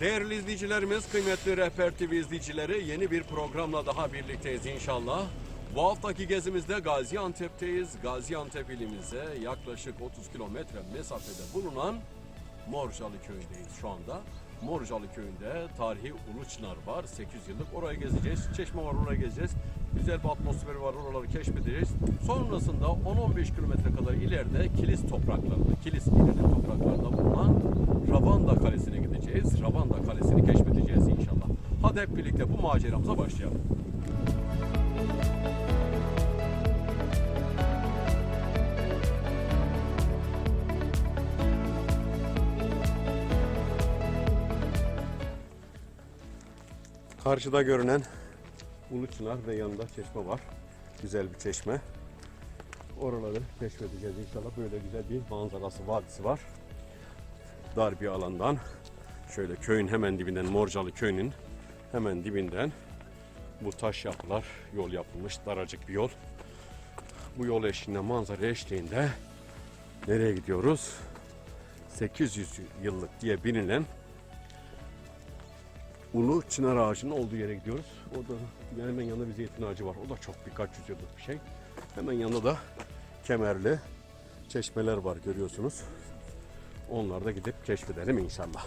Değerli izleyicilerimiz, kıymetli Rehber TV izleyicileri yeni bir programla daha birlikteyiz inşallah. Bu haftaki gezimizde Gaziantep'teyiz. Gaziantep ilimize yaklaşık 30 kilometre mesafede bulunan Morcalı köyündeyiz şu anda. Morcalı köyünde tarihi Uluçnar var. 800 yıllık orayı gezeceğiz. Çeşme var oraya gezeceğiz. Güzel bir atmosferi var oraları keşfedeceğiz. Sonrasında 10-15 kilometre kadar ileride Kilis topraklarında, Kilis ilinin topraklarında bulunan Ravanda Kalesi'ne gideceğiz. Ravanda Kalesi'ni keşfedeceğiz inşallah. Hadi hep birlikte bu maceramıza başlayalım. Karşıda görünen Uluçınar ve yanında çeşme var. Güzel bir çeşme. Oraları keşfedeceğiz inşallah. Böyle güzel bir manzarası, vadisi var. Dar bir alandan şöyle köyün hemen dibinden Morcalı köyünün hemen dibinden bu taş yapılar yol yapılmış. Daracık bir yol. Bu yol eşliğinde manzara eşliğinde nereye gidiyoruz? 800 yıllık diye bilinen Ulu çınar ağacının olduğu yere gidiyoruz. Orada hemen yanında bir zeytin ağacı var. O da çok birkaç yüz yıllık bir şey. Hemen yanında da kemerli çeşmeler var görüyorsunuz. Onları da gidip keşfedelim inşallah.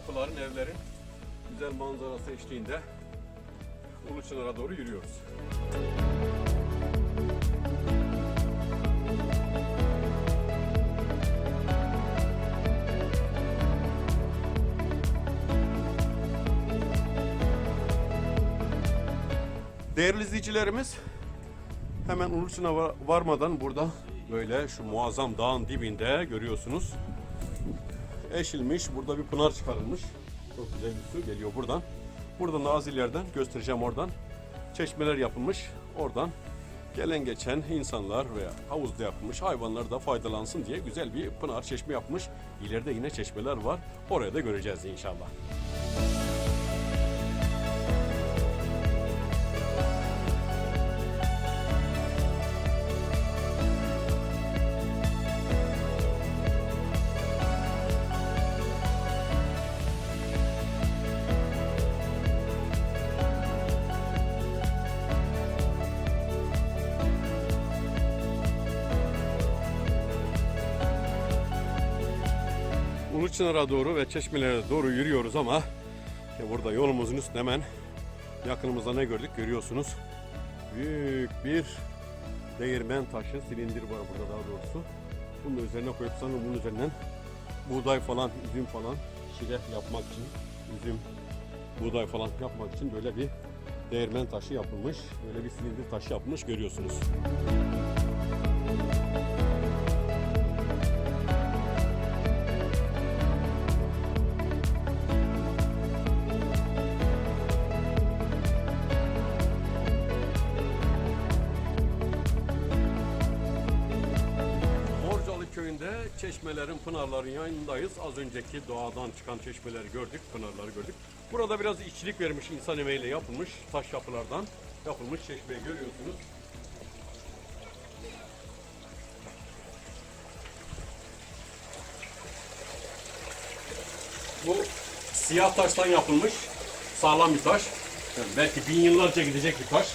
Yapıların, evlerin güzel manzarası eşliğinde Uluçınar'a doğru yürüyoruz. Değerli izleyicilerimiz, hemen Uluçınar'a varmadan burada böyle şu muazzam dağın dibinde görüyorsunuz eşilmiş. Burada bir pınar çıkarılmış. Çok güzel bir su geliyor buradan. Buradan da az ileriden göstereceğim oradan. Çeşmeler yapılmış. Oradan gelen geçen insanlar veya havuzda yapılmış hayvanlar da faydalansın diye güzel bir pınar çeşme yapmış. İleride yine çeşmeler var. Oraya da göreceğiz inşallah. Uluçınar'a doğru ve çeşmelere doğru yürüyoruz ama işte burada yolumuzun üstünde hemen yakınımızda ne gördük görüyorsunuz. Büyük bir değirmen taşı, silindir var burada daha doğrusu. Bunun üzerine koyup sanırım bunun üzerinden buğday falan, üzüm falan şire yapmak için, üzüm, buğday falan yapmak için böyle bir değirmen taşı yapılmış. Böyle bir silindir taşı yapılmış görüyorsunuz. Borcalı çeşmelerin, pınarların yanındayız. Az önceki doğadan çıkan çeşmeleri gördük, pınarları gördük. Burada biraz içlik vermiş, insan emeğiyle yapılmış taş yapılardan yapılmış çeşmeyi görüyorsunuz. Bu siyah taştan yapılmış sağlam bir taş. Yani belki bin yıllarca gidecek bir taş.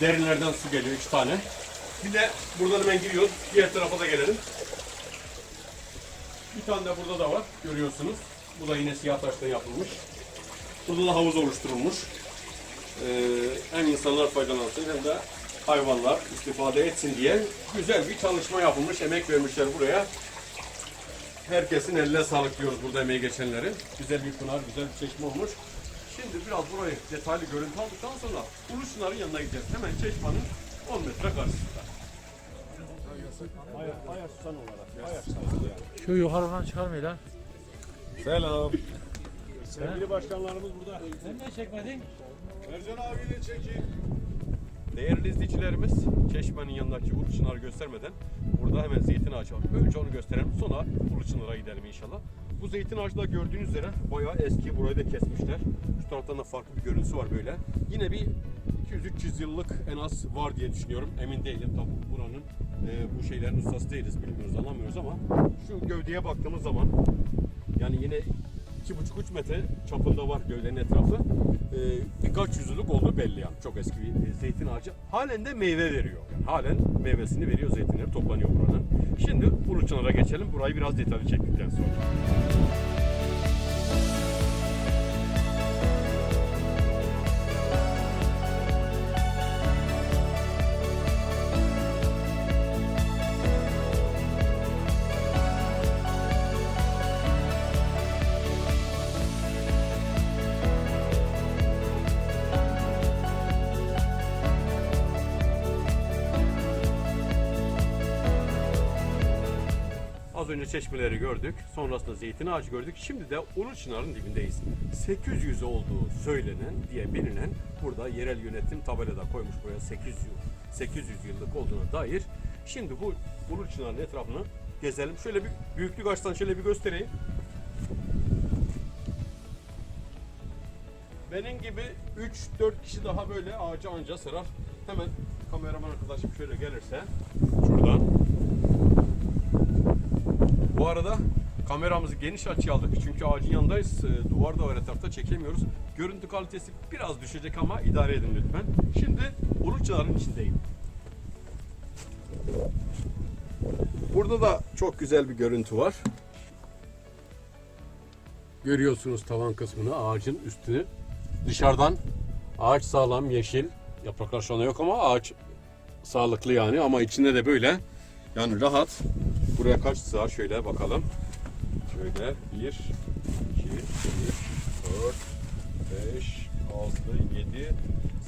Derinlerden su geliyor iki tane. Bir de buradan hemen giriyoruz. Diğer tarafa da gelelim. Bir tane de burada da var. Görüyorsunuz. Bu da yine siyah taştan yapılmış. Burada da havuz oluşturulmuş. Ee, hem insanlar faydalansın hem de hayvanlar istifade etsin diye güzel bir çalışma yapılmış. Emek vermişler buraya. Herkesin eline sağlık diyoruz burada emeği geçenlerin. Güzel bir pınar, güzel bir çeşme olmuş. Şimdi biraz burayı detaylı görüntü aldıktan sonra Uluçınar'ın yanına gideceğiz. Hemen çeşmenin 10 metre karşısında. Ayaksan olarak. Şu yukarıdan çıkarmayın lan. Selam. Sevgili başkanlarımız burada. Sen niye çekmedin? Ercan abiyle çekin. Değerli izleyicilerimiz, Çeşme'nin yanındaki Ulu Çınar'ı göstermeden burada hemen zeytin ağacı var. Önce onu gösterelim, sonra Ulu Çınar'a gidelim inşallah. Bu zeytin ağacı da gördüğünüz üzere bayağı eski, burayı da kesmişler. Şu taraftan da farklı bir görüntüsü var böyle. Yine bir 200-300 yıllık en az var diye düşünüyorum. Emin değilim tabi buranın e, bu şeylerin ustası değiliz, bilmiyoruz, anlamıyoruz ama şu gövdeye baktığımız zaman yani yine 2,5-3 metre çapında var gövdenin etrafı. Ee, birkaç yüzyıllık olduğu belli yani. Çok eski bir e, zeytin ağacı. Halen de meyve veriyor. Yani halen meyvesini veriyor zeytinleri toplanıyor buranın. Şimdi Uluçınar'a geçelim. Burayı biraz detaylı çektikten sonra. Az önce çeşmeleri gördük. Sonrasında zeytin ağacı gördük. Şimdi de Uluçınar'ın dibindeyiz. 800 olduğu söylenen diye bilinen burada yerel yönetim tabelada koymuş buraya 800 yıl, 800 yıllık olduğuna dair. Şimdi bu Uluçınar'ın etrafını gezelim. Şöyle bir büyüklük açıdan şöyle bir göstereyim. Benim gibi 3-4 kişi daha böyle ağaca anca sırar. Hemen kameraman arkadaşım şöyle gelirse arada kameramızı geniş açıya aldık çünkü ağacın yanındayız. Ee, Duvar da var etrafta çekemiyoruz. Görüntü kalitesi biraz düşecek ama idare edin lütfen. Şimdi Uluççılar'ın içindeyim. Burada da çok güzel bir görüntü var. Görüyorsunuz tavan kısmını, ağacın üstünü. Dışarıdan ağaç sağlam, yeşil. Yapraklar şu anda yok ama ağaç sağlıklı yani ama içinde de böyle yani rahat. Buraya kaç sığar şöyle bakalım. Şöyle 1, 2, 3, 4, 5, 6, 7,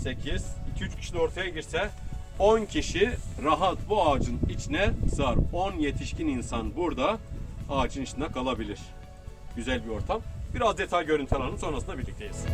8, 2-3 kişi de ortaya girse 10 kişi rahat bu ağacın içine sığar. 10 yetişkin insan burada ağacın içinde kalabilir. Güzel bir ortam. Biraz detay görüntü alalım sonrasında birlikteyiz.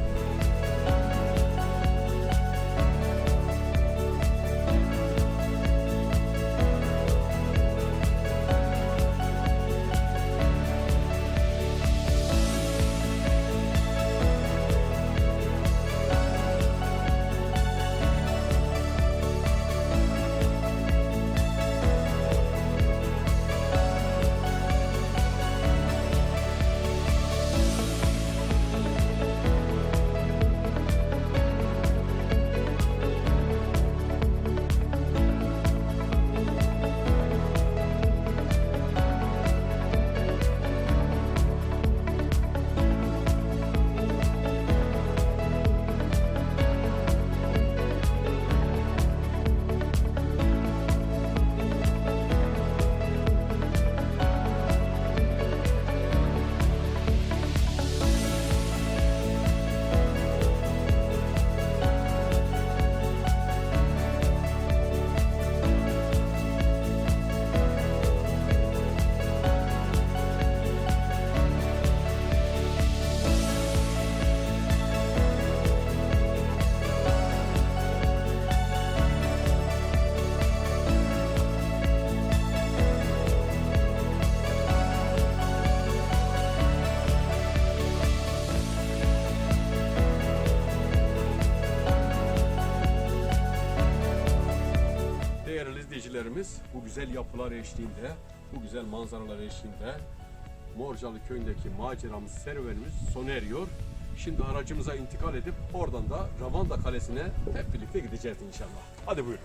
Değerli izleyicilerimiz bu güzel yapılar eşliğinde, bu güzel manzaralar eşliğinde Morcalı köyündeki maceramız, serüvenimiz sona eriyor. Şimdi aracımıza intikal edip oradan da Ravanda Kalesi'ne hep birlikte gideceğiz inşallah. Hadi buyurun.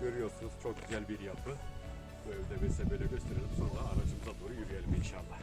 Görüyorsunuz çok güzel bir yapı. Bu evde böyle gösterelim sonra aracımıza doğru yürüyelim inşallah.